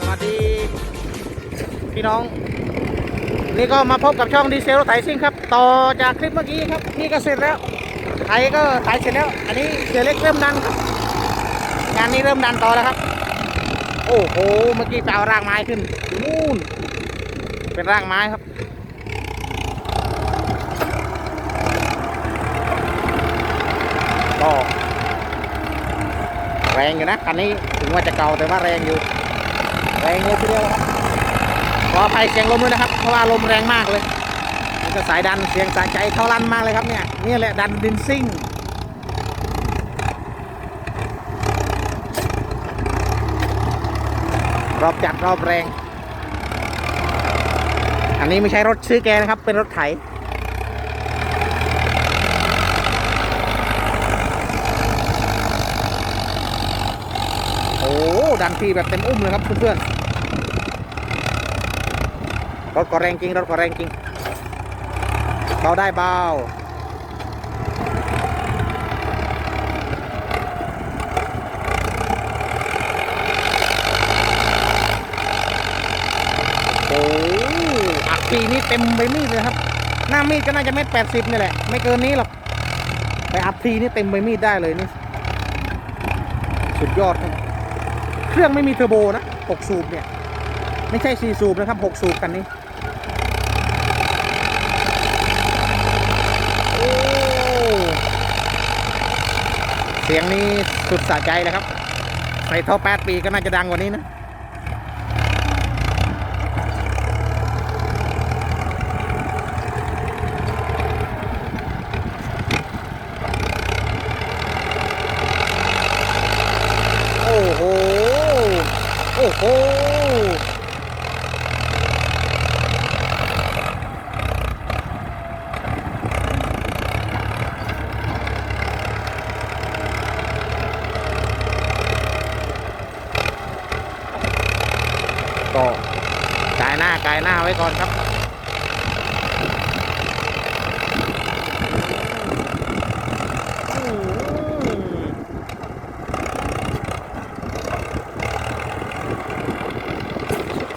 สวัสดี พี่น้อง นี่ก็มาพบกับช่องดีเซลรถไถซิ่งครับ ต่อจากคลิปเมื่อกี้ครับนี่ก็เสร็จแล้วไถก็ไถเสร็จแล้ว อันนี้เสือเล็กเริ่มดันครับงานนี้เริ่มดันต่อแล้วครับ โอ้โห เมื่อกี้ไปเอารากไม้ขึ้นนู่นเป็นรากไม้ครับ ก็แรงอยู่นะคันนี้ถึงว่าจะเก่าแต่ว่าแรงอยู่ แรงเลยทีเดียวขออภัยเสียงลมด้วยนะครับ เพราะว่าลมแรงมากเลยนี่ก็สายดันเสียงสายใจเข้าลั่นมากเลยครับเนี่ยนี่แหละดันดินซิ่งรอบจัดรอบแรง อันนี้ไม่ใช่รถซื้อแกนะครับ เป็นรถไถ โอ้ ดันทีแบบเต็มอุ้มเลยครับเพื่อนๆรถก็แรงจริงรถก็แรงจริงเบาได้เบาโอ้อัดทีนี่เต็มใบมีดเลยครับ หน้ามีดก็น่าจะเม็ดแปดสิบนี่แหละ ไม่เกินนี้หรอกแต่อัดทีนี่เต็มใบมีดได้เลยนี่ สุดยอดครับ เครื่องไม่มีเทอร์โบนะ6สูบเนี่ย ไม่ใช่4สูบนะครับ6สูบกันนี้โอ้เสียงนี้สุดสะใจเลยครับ ใส่ท่อ8ปีก็น่าจะดังกว่านี้นะ โอ้โห โอ้โห ก็ กายหน้ากายหน้าไว้ก่อนครับ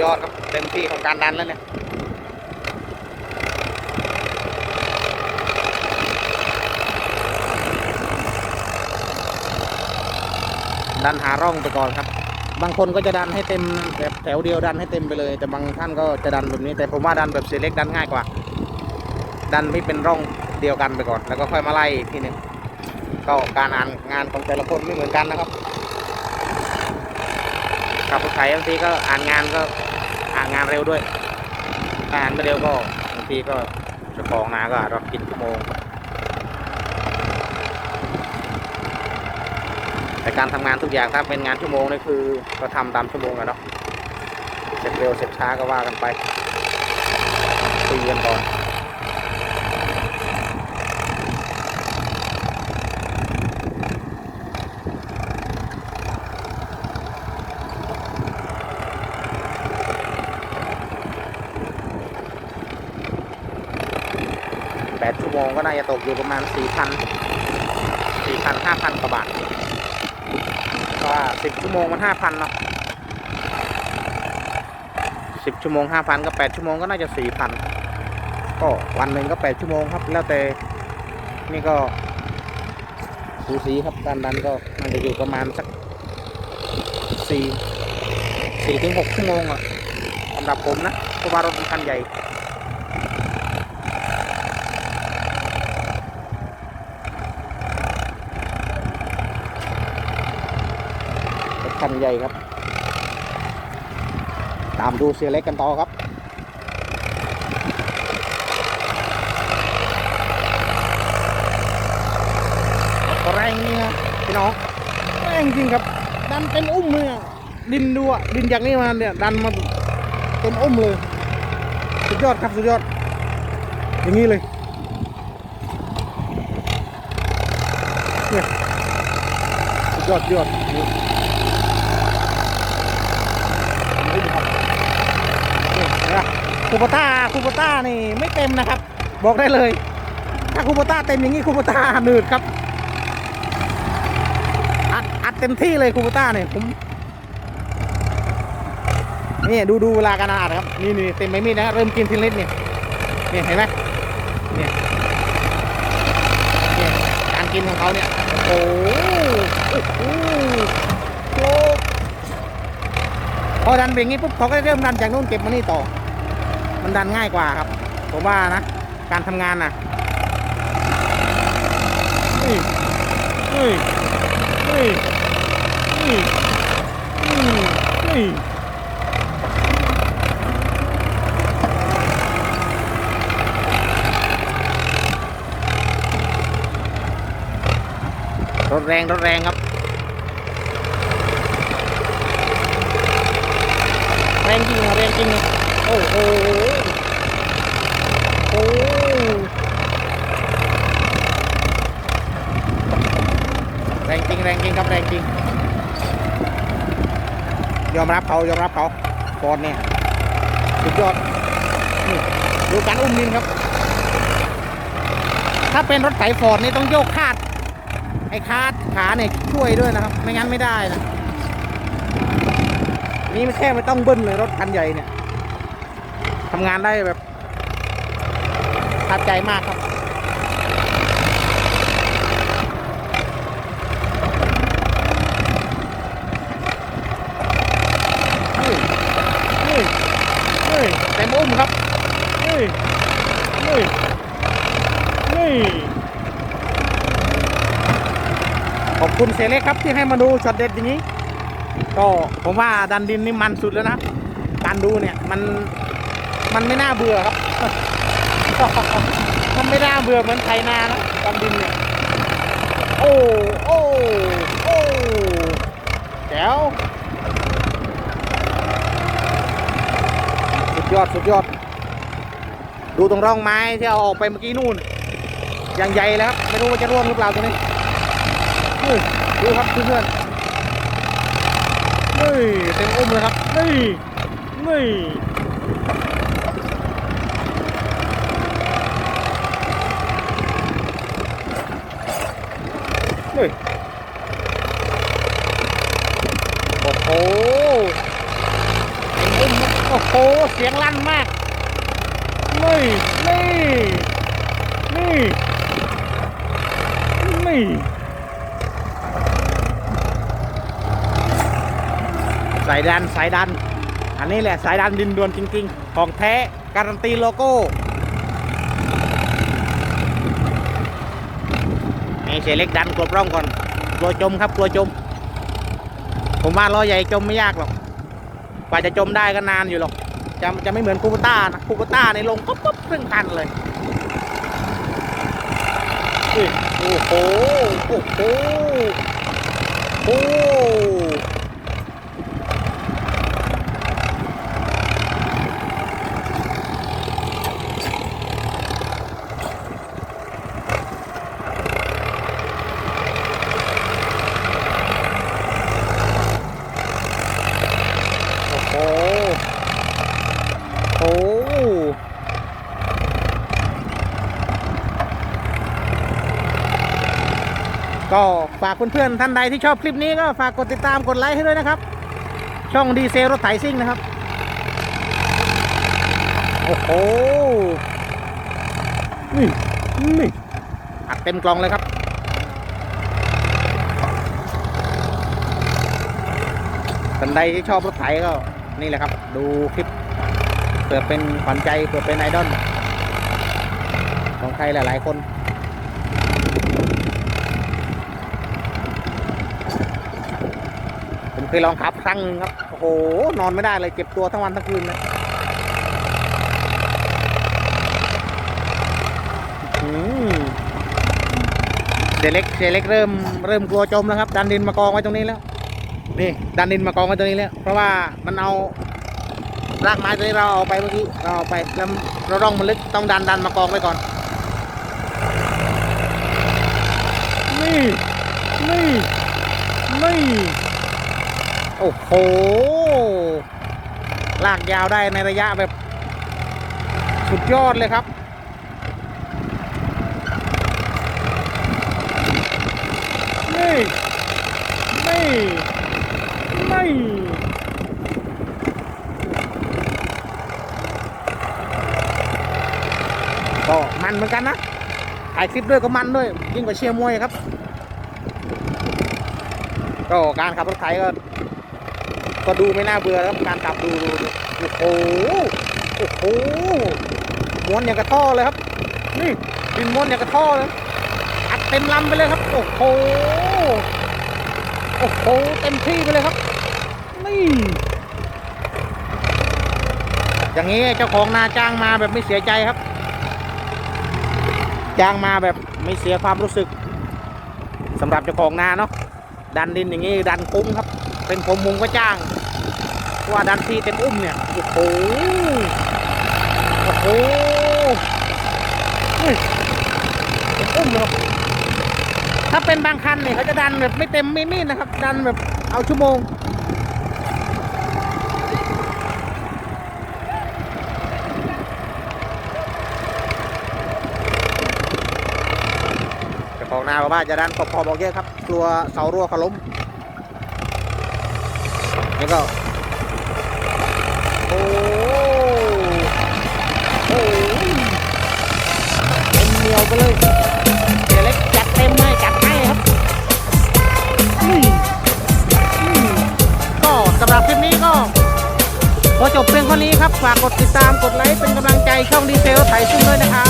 ยอดครับเต็มที่ของการดันแล้วเนี่ยดันหาร่องไปก่อนครับ บางคนก็จะดันให้เต็มแบบแถวเดียวดันให้เต็มไปเลย แต่บางท่านก็จะดันแบบนี้ แต่ผมว่าดันแบบเสเล็กดันง่ายกว่า ดันให้เป็นร่องเดียวกันไปก่อน แล้วก็ค่อยมาไล่ทีหนึงก็การอ่านงานของแต่ละคนไม่เหมือนกันนะครับขับรถไถบางทีก็อ่านงานก็อ่านงานเร็วด้วยถ้าอ่านไม่เร็วก็บางทีก็เจ้าของนาก็อาจจะกินชั่วโมง แต่การทำงานทุกอย่างถ้าเป็นงานชั่วโมงนี่คือก็ทำตามชั่วโมงอะเนาะเสร็จเร็วเสร็จช้าก็ว่ากันไปคุยกันก่อนแปดชั่วโมงก็น่าจะตกอยู่ประมาณสี่พันสี่พันห้าพันกว่าบาท ว่าสิบชั่วโมงมันห้าพันเนาะสิบชั่วโมงห้าพันก็แปดชั่วโมงก็น่าจะสี่พันก็วันหนึ่งก็แปดชั่วโมงครับ แล้วแต่นี่ก็สูสีครับการดันก็มันจะอยู่ประมาณสักสี่สี่ถึงหกชั่วโมงอะสำหรับผมนะเพราะว่ารถมันคันใหญ่ รถคันใหญ่ครับ ตามดูเสียเล็กกันต่อครับแรงนี่ฮะพี่น้องแรงจริงครับ ดันเต็มอุ้มเลยดินดูอะดินจากนี้มาเนี่ยดันมาเต็มอุ้มเลยสุดยอดครับสุดยอด อย่างนี้เลยเนี่ยสุดยอดสุดยอด นี่นี่ครับนี่เห็นปะคูปต้าคูปต้านี่ไม่เต็มนะครับ บอกได้เลย ถ้าคูปต้าเต็มอย่างนี้คูปต้าหนืดครับอัดเต็มที่เลยคูปต้าเนี่ยผมนี่ดูดูเวลาการอัดครับนี่นี่เต็มไม่มีดนะเริ่มกินทีละนิดเนี่ยเนี่ยเห็นไหมเนี่ยการกินของเขาเนี่ยโอ้โหโอ้โห อ้พอดันเบรกงี้ปุ๊บเขาก็เริ่มดันจากนู้นเก็บมานี่ต่อ มันดันง่ายกว่าครับ ผมว่านะ การทำงานนะนี่นี่นี่นี่นี่นี่รถแรงรถแรงครับ แรง จริงอะแรงจริงอะโอ้โหโอ้แรงจริงแรงจริงครับแรงจริง ยอมรับเขายอมรับเขาฟอร์ดเนี่ยสุดยอดนี่ดูการอุ้มนินครับ ถ้าเป็นรถไถฟอร์ดนี่ต้องโยกคาด ไอ้คาดขาเนี่ยช่วยด้วยนะครับ ไม่งั้นไม่ได้นะ นี่ไม่แค่ไม่ต้องเบิ้ลเลยรถคันใหญ่เนี่ยทำงานได้แบบประทับใจมากครับเฮ้ยเฮ้ย เฮ้ยเต็มอุ้มครับ เฮ้ย เฮ้ย เฮ้ย ขอบคุณเซเล็กครับที่ให้มาดูช็อตเด็ดอย่างนี้ ก็ผมว่าดันดินนี่มันสุดแล้วนะการดูเนี่ยมันมันไม่น่าเบื่อครับ มันไม่น่าเบื่อเหมือนไถนานะกำดินเนี่ยโอ้โอ้โอ้แจ๋วสุดยอดสุดยอด ดูตรงร่องไม้ที่เอาออกไปเมื่อกี้นู่นอย่างใหญ่แล้วครับไม่รู้ว่าจะร่วงหรือเปล่าตัวนี้ดูครับเพื่อนๆ เฮ้ยเต็มอุ้มเลยครับ นี่นี่เฮ้ยโอ้โหเอ็มโอ้โห เสียงลั่นมาก นี่ นี่ นี่ นี่ สายดันสายดัน อันนี้แหละสายดันดินดวนจริง ๆ ของแท้การันตีโลโก้ให้เสียเล็กดันกลบร่องก่อนกลัวจมครับกลัวจม ผมว่าล้อใหญ่จมไม่ยากหรอกกว่าจะจมได้ก็นานอยู่หรอกจะจะไม่เหมือนคูปต้านะคูปต้าในลงปุ๊บปุ๊บครึ่งคันเลยโอ้โหโอ้โหโอ้โอ้โห ก็ ฝากเพื่อนๆท่านใดที่ชอบคลิปนี้ก็ฝากกดติดตามกดไลค์ให้ด้วยนะครับ ช่องดีเซลรถไถซิ่งนะครับ โอ้โหนี่นี่อัดเต็มกล่องเลยครับท่านใดที่ชอบรถไถก็นี่แหละครับ ดูคลิปเผื่อเป็นขวัญใจเผื่อเป็นไอดอลของใครหลายๆคน ผมเคยลองขับครั้งหนึงครับ โอ้โห นอนไม่ได้เลยเจ็บตัวทั้งวันทั้งคืนเลยเดเล็กเดเล็กเริ่มเริ่มกลัวจมแล้วครับ ดันดินมากองไว้ตรงนี้แล้ว นี่ดันดินมากองไว้ตรงนี้แล้ว เพราะว่ามันเอารากไม้ตัวนี้เราเอาไปเมื่อกี้เราเอาไปแล้วเราร่องมันลึกต้องดันดันมากองไว้ก่อน นี่ นี่ นี่ โอ้โห ลากยาวได้ในระยะแบบ สุดยอดเลยครับ นี่ นี่ นี่ก็มันเหมือนกันนะ ถ่ายคลิปด้วยก็มันด้วย ยิ่งกว่าเชียร์มวยครับ ก็การขับรถไถก็ ก็ดูไม่น่าเบื่อครับการขับดูดูดูโอ้โหโอ้โหม้วนอย่างกระท่อเลยครับ นี่ดินม้วนอย่างกระท่อเลยอัดเต็มลำไปเลยครับโอ้โหโอ้โหเต็มที่ไปเลยครับ นี่อย่างนี้เจ้าของนาจ้างมาแบบไม่เสียใจครับ จ้างมาแบบไม่เสียความรู้สึกสำหรับเจ้าของนาเนาะดันดินอย่างนี้ดันคุ้งครับ เป็นผมมุงก็จ้างว่าดันทีเต็มอุ้มเนี่ย โอ้โห โอ้โหเต็มอุ้มเลยถ้าเป็นบางคันเนี่ยเขาจะดันแบบไม่เต็มไม่มีนะครับ ดันแบบเอาชั่วโมงจ้าของนาบอกว่าจะดันพอบอกเยอะครับ กลัวเสารั่วเขาล้ม นี่ก็ โอ้โหเต็มเหนียวไปเลยเดี๋ยวเล็กจัดเต็มให้จัดให้ครับอืมอืมก็สำหรับคลิปนี้ก็พอจบเพียงเท่านี้ครับ ฝากกดติดตามกดไลค์เป็นกำลังใจช่องดีเซลไถซึ่งด้วยนะครับ